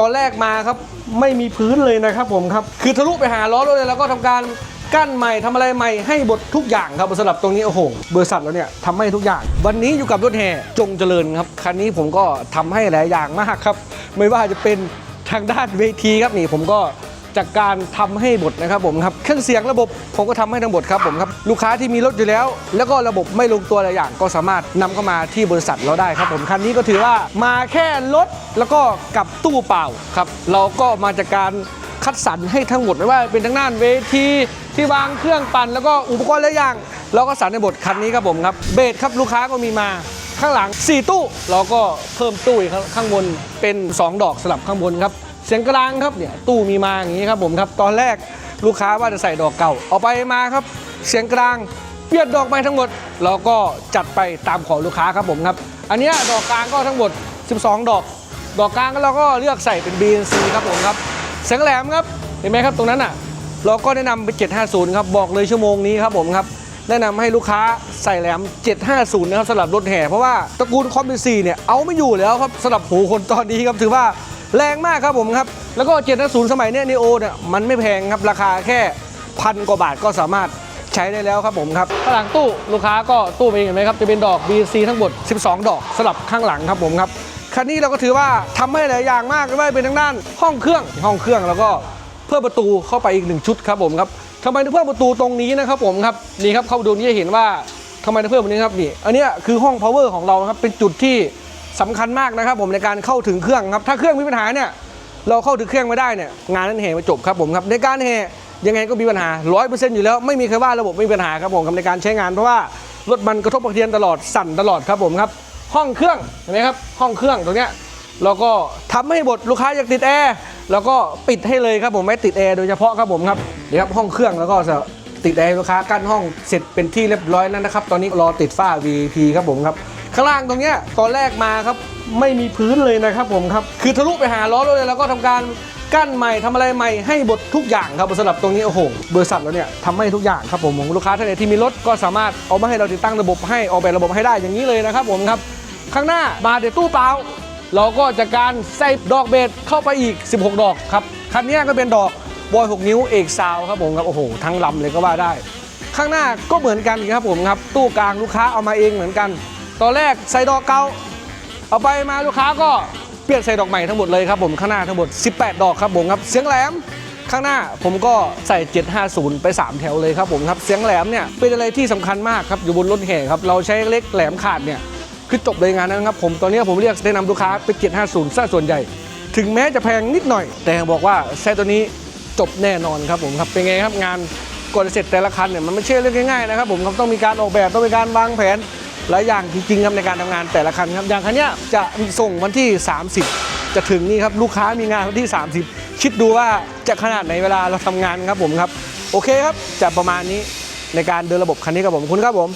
ตอนแรกมาครับไม่มีพื้นเลยนะครับผมครับคือทะลุไปหาล้อรถเลยแล้วก็ทำการกั้นใหม่ทำอะไรใหม่ให้บททุกอย่างครับสำหรับตรงนี้โอ้โหบริษัทเราเนี่ยทำให้ทุกอย่าง วันนี้อยู่กับรถแห่จงเจริญครับคันนี้ผมก็ทำให้หลายอย่างมากครับ ไม่ว่าจะเป็นทางด้านเวทีครับนี่ผมก็ จากการทำให้บทนะครับผมครับเครื่องเสียงระบบผมก็ทำให้ทั้งหมดครับผมครับลูกค้าที่มีรถอยู่แล้ว แล้วก็ระบบไม่ลงตัวหลายอย่าง ก็สามารถนำเข้ามาที่บริษัทเราได้ครับผมคันนี้ก็ถือว่ามาแค่รถแล้วก็กับตู้เปล่าครับเราก็มาจากการคัดสรรให้ทั้งหมดไม่ว่าเป็นทั้งด้านเวทีที่วางเครื่องปั่นแล้วก็อุปกรณ์หลายอย่าง เราก็สรรในบทคันนี้ครับผมครับเบสครับลูกค้าก็มีมาข้างหลัง 4 ตู้ เราก็เพิ่มตู้ข้างบนเป็น 2 ดอกสลับข้างบนครับ เสียงกลางครับเนี่ยตู้มีมาอย่างนี้ครับผมครับตอนแรกลูกค้าว่าจะใส่ดอกเก่าเอาไปมาครับ เสียงกลางเปลี่ยนดอกใหม่ทั้งหมดเราก็จัดไปตามขอลูกค้าครับผมครับ อันนี้ดอกกลางก็ทั้งหมด 12 ดอก ดอกกลางก็เราก็เลือกใส่เป็น BNC ครับผมครับเสียงแหลมครับเห็นไหมครับตรงนั้นอะเราก็แนะนำเป็น 750 ครับบอกเลยชั่วโมงนี้ครับผมครับแนะนำให้ลูกค้าใส่แหลม 750 นะครับสำหรับรถแห่ เพราะว่าตระกูลคอมบิซีเนี่ยเอาไม่อยู่แล้วครับสำหรับหูคนตอนนี้ครับถือว่า แรงมากครับผมครับ แล้วก็750สมัยเนี้ยนีโอเนี่ยมันไม่แพงครับ ราคาแค่พันกว่าบาทก็สามารถใช้ได้แล้วครับผมครับข้างหลังตู้ลูกค้าก็ตู้เองเห็นไหมครับจะเป็นดอก BC ทั้งหมด 12 ดอกสลับข้างหลังครับผมครับคันนี้เราก็ถือว่าทำให้หลายอย่างมากไม่ว่าเป็นทางด้านห้องเครื่องห้องเครื่องแล้วก็เพิ่มประตูเข้าไปอีกหนึ่งชุดครับผมครับทำไมถึงเพิ่มประตูตรงนี้นะครับผมครับนี่ครับเข้าดูนี่จะเห็นว่าทำไมถึงเพิ่มตรงนี้ครับนี่อันนี้คือห้อง power ของเราครับเป็นจุดที่ สำคัญมากนะครับผมในการเข้าถึงเครื่องครับถ้าเครื่องมีปัญหาเนี่ยเราเข้าถึงเครื่องไม่ได้เนี่ยงานนั้นแห่ม่จบครับผมครับในการแห่ยังไงก็มีปัญหา 100%อยู่แล้วไม่มีใครว่าระบบไม่มีปัญหาครับผมครับในการใช้งานเพราะว่ารถมันกระทบกระเทือนตลอดสั่นตลอดครับผมครับห้องเครื่องเห็นไหมครับห้องเครื่องตรงเนี้ยเราก็ทำให้บทลูกค้าอยากติดแอร์แล้วก็ปิดให้เลยครับผมไม่ติดแอร์โดยเฉพาะครับผมครับเดี๋ยวครับห้องเครื่องแล้วก็จะติดแอร์ลูกค้ากั้นห้องเสร็จเป็นที่เรียบร้อยแล้วนะครับ ตอนนี้รอติดฝ้า VP ครับผมครับ ข้างล่างตรงเนี้ยตอนแรกมาครับไม่มีพื้นเลยนะครับผมครับคือทะลุไปหาล้อรถเลยแล้วก็ทำการกั้นใหม่ทำอะไรใหม่ให้บททุกอย่างครับสำหรับตรงนี้โอ้โหบริษัทเราเนี่ยทำให้ทุกอย่างครับผมลูกค้าท่านใดที่มีรถก็สามารถเอามาให้เราติดตั้งระบบให้ออกแบบระบบให้ได้อย่างนี้เลยนะครับผมครับข้างหน้ามาเดี๋ยวตู้เปล่าเราก็จะการใส่ดอกเบสเข้าไปอีก 16 ดอกครับคันนี้ก็เป็นดอกบอย6นิ้วเอกซาวครับผมครับโอ้โหทั้งลำเลยก็ว่าได้ ข้างหน้าก็เหมือนกันครับผมครับตู้กลางลูกค้าเอามาเองเหมือนกัน ตอนแรกใส่ดอกเก่าเอาไปมาลูกค้าก็เปลี่ยนใส่ดอกใหม่ทั้งหมดเลยครับผมข้างหน้าทั้งหมด 18 ดอกครับผมครับเสียงแหลมข้างหน้าผมก็ใส่ 750 ไป 3 แถวเลยครับผมครับเสียงแหลมเนี่ยเป็นอะไรที่สำคัญมากครับอยู่บนรถแห่ครับเราใช้เล็กแหลมขาดเนี่ยคือจบเลยงานนั้นครับผมตอนนี้ผมเรียกแนะนำลูกค้าเป็น750ซะส่วนใหญ่ ถึงแม้จะแพงนิดหน่อย แต่บอกว่าใช้ตัวนี้จบแน่นอนครับผมครับเป็นไงครับงานกว่าจะเสร็จแต่ละคันเนี่ยมันไม่ใช่เรื่องง่ายๆนะครับผมครับต้องมีการออกแบบต้องมีการวางแผน หลายอย่างจริงๆครับในการทำงานแต่ละคันครับอย่างคันเนี้ยจะส่งวันที่ 30 จะถึงนี่ครับลูกค้ามีงานวันที่ 30 คิดดูว่าจะขนาดไหนเวลาเราทำงานครับผมครับ โอเคครับจะประมาณนี้ในการเดินระบบคันนี้ครับผมขอบคุณครับผม